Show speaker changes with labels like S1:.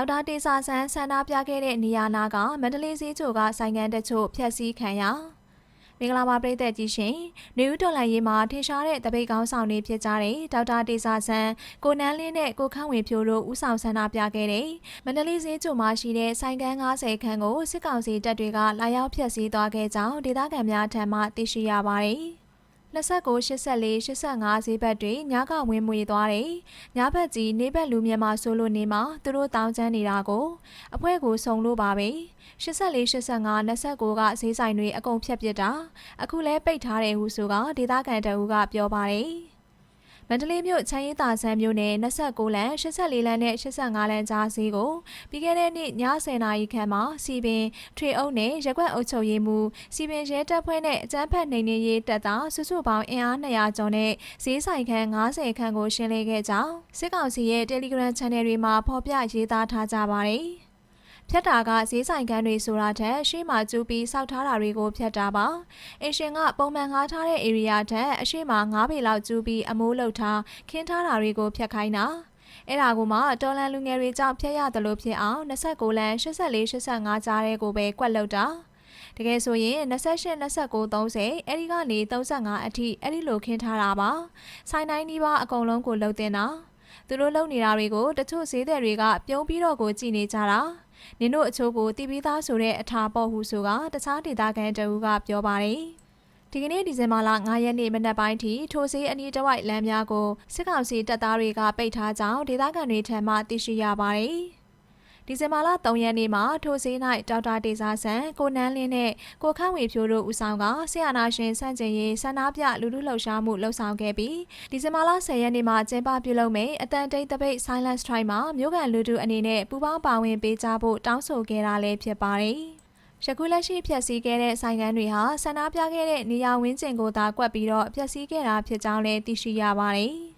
S1: ဒေါက်တာတေစာဆန်းဆန္ဒပြခဲ့တဲ့နေရာနာကမန္တလေးဈေးချိုကဆိုင်ကန်တချို့ဖျက်ဆီးခံရမင်္ဂလာပါပြည်သက်ကြီးရှင်။နေဦးတော်လိုင်းရေးမှာထင်ရှားတဲ့တပိတ်ကောင်းဆောင်တွေဖြစ်ကြတဲ့ဒေါက်တာတေစာဆန်းကိုနန်းလင်းနဲ့ကိုခန့်ဝင်ဖြိုးတို့ဦးဆောင်ဆန္ဒပြခဲ့တဲ့မန္တလေးဈေးချိုမှာရှိတဲ့ဆိုင်ကန်90ခန်းကိုစစ်ကောင်စီတပ်တွေကလာရောက်ဖျက်ဆီးသွားခဲ့ကြောင်းဒေသခံများထံမှသိရှိရပါတယ်။ 29 84 85ဈေးဘက်တွေညကဝင်မွေသွားတယ်။ညဘက်ကြီးနေဘက်လူမြန်မာဆိုလို့နေမှာသူတို့တောင်းချမ်းနေတာကိုအဖွဲကိုစုံလို့ပါပဲ။84 85 29ကဈေးဆိုင်တွေအကုန်ဖြတ်ပစ်တာ။အခုလဲပိတ်ထားတယ်ဟုဆိုကဒေသခံတအူးကပြောပါတယ်။ မန္တလေးမြို့ချမ်းရည်သာဆန်းမြို့နယ်29လမ်း84လမ်းနဲ့85လမ်းကြားဈေးကိုပြီးခဲ့တဲ့နေ့ည10:00နာရီခန့်မှာစီပင်ထွေအုပ်နဲ့ရက်ွက်အုပ်ချုပ်ရေးမှူးစီပင်ရဲတပ်ဖွဲ့နဲ့အကြမ်းဖက်နှိမ်နင်းရေးတပ်သားစုစုပေါင်းအင်အား200ကျော်နဲ့ဈေးဆိုင်ခန်း90ခန်းကိုရှင်းလင်းခဲ့ကြောင်းစစ်ကောင်စီရဲ့ Telegram Channel တွေမှာဖော်ပြရေးသားထားကြပါတယ်။ ဖြတ်တာကဈေးဆိုင်ခန်းတွေဆိုတာထက်ရှေ့မှာကျူးပြီးစောက်ထားတာတွေကိုဖြတ်တာပါအင်ရှင်ကပုံမှန်ငားထားတဲ့ area ထက်အရှိမ9ပေလောက်ကျူးပြီးအမိုးလုပ်ထားခင်းထားတာတွေကိုဖြတ်ခိုင်းတာအဲ့ဒါကမှတော်လန်လူငယ်တွေကြောင့်ဖျက်ရတယ်လို့ဖြစ်အောင်29လမ်း84 85ကြားတဲ့ကိုပဲကွက်လောက်တာတကယ်ဆိုရင်28 29 30အဲ့ဒီကနေ35အထိအဲ့ဒီလိုခင်းထားတာပါဆိုင်တိုင်းဒီပါအကုန်လုံးကိုလှုပ်တင်တာသူတို့လုပ်နေတာတွေကိုတချို့ဈေးသည်တွေကပြုံးပြီးတော့ကိုကြည်နေကြတာ နင်တို့အချိုးကိုတီးပြီးသားဆိုတဲ့အထာပေါ့ဟုဆိုကတခြားဒေသခံတအူးကပြောပါတယ်ဒီကနေ့ဒီဇင်ဘာလ9ရက်နေ့မနက်ပိုင်းထိထိုစေးအနီးတစ်ဝိုက်လမ်းများကိုစစ်ကောင်စီတပ်သားတွေကပိတ်ထားကြောင်းဒေသခံတွေထံမှသိရှိရပါတယ်။ ဒီဇင်ဘာလ3ရက်နေ့မှာထိုစေး၌ဒေါက်တာတေစာဆန်ကိုနန်းလင်းနဲ့ကိုခန့်ဝေဖြိုးတို့ဦးဆောင်ကဆရာနာရှင်စန့်ကျင်ရေးဆန္ဒပြလူလူလှုပ်ရှားမှုလှုပ်ဆောင်ခဲ့ပြီးဒီဇင်ဘာလ10ရက်နေ့မှာကျင်းပပြုလုပ်မယ့်အတန်တိတ်တပိတ် Silence Strike မှာမြို့ကန်လူထုအနေနဲ့ပူးပေါင်းပါဝင်ပေးကြဖို့တောင်းဆိုခဲ့တာလည်းဖြစ်ပါတယ်။ယခုလက်ရှိဖြည့်ဆည်းခဲ့တဲ့ဆိုင်ကန်းတွေဟာဆန္ဒပြခဲ့တဲ့နေရာဝင်းကျင်ကိုသာကွက်ပြီးတော့ဖြည့်ဆည်းခဲ့တာဖြစ်ကြောင်းလည်းသိရှိရပါတယ်။